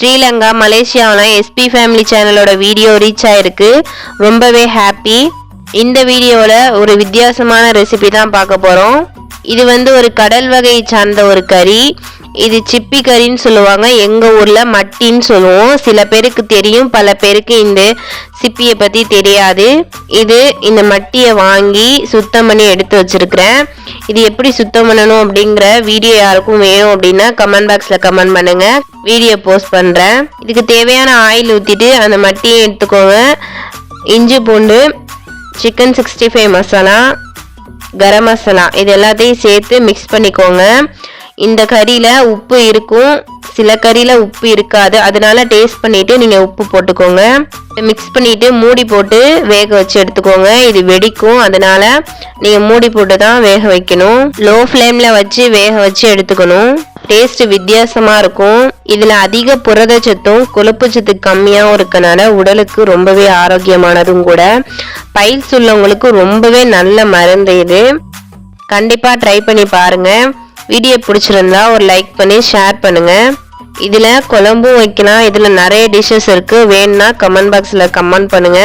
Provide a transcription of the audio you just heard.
ஸ்ரீலங்கா மலேசியாவில் SP family சேனலோட video reach ஆயிருக்கு. ரொம்பவே ஹாப்பி இந்த வீடியோவில் ஒரு வித்தியாசமான ரெசிபி தான் பார்க்க போகிறோம் இது வந்து ஒரு கடல் வகையை சார்ந்த ஒரு கறி. இது சிப்பி கறின்னு சொல்லுவாங்க. எங்கள் ஊரில் மட்டின்னு சொல்லுவோம். சில பேருக்கு தெரியும் பல பேருக்கு இந்த சிப்பியை பற்றி தெரியாது. இது இந்த மட்டியை வாங்கி சுத்தம் பண்ணி எடுத்து வச்சிருக்கிறேன். இது எப்படி சுத்தம் பண்ணணும் அப்படிங்கிற வீடியோ யாருக்கும் வேணும் அப்படின்னா கமெண்ட் பாக்ஸில் கமெண்ட் பண்ணுங்கள் வீடியோ போஸ்ட் பண்ணுறேன் இதுக்கு தேவையான ஆயில் ஊற்றிட்டு அந்த மட்டியை எடுத்துக்கோங்க. இஞ்சி பூண்டு chicken sixty five masala garam masala இது எல்லாத்தையும் சேர்த்து மிக்ஸ் பண்ணிக்கோங்க. இந்த கறியில் உப்பு இருக்கும். சில கறியில் உப்பு இருக்காது. அதனால டேஸ்ட் பண்ணிவிட்டு நீங்கள் உப்பு போட்டுக்கோங்க. மிக்ஸ் பண்ணிவிட்டு மூடி போட்டு வேக வச்சு எடுத்துக்கோங்க. இது வெடிக்கும். அதனால நீங்கள் மூடி போட்டு தான் வேக வைக்கணும். லோ ஃப்ளேமில் வச்சு வேக வச்சு எடுத்துக்கணும். டேஸ்ட் வித்தியாசமாக இருக்கும். இதில் அதிக புரதச்சத்தும் கொழுப்பு சத்து கம்மியாகவும் இருக்கனால உடலுக்கு ரொம்பவே ஆரோக்கியமானதும் கூட. பைல்ஸ் உள்ளவங்களுக்கு ரொம்பவே நல்ல மருந்து இது. கண்டிப்பாக ட்ரை பண்ணி பாருங்கள் வீடியோ பிடிச்சிருந்தா ஒரு லைக் பண்ணி ஷேர் பண்ணுங்க. இதுல குழம்பும் வைக்கலாம். இதுல நிறைய டிஷ்ஷஸ் இருக்கு. வேணும்னா கமெண்ட் பாக்ஸ்ல கமெண்ட் பண்ணுங்க.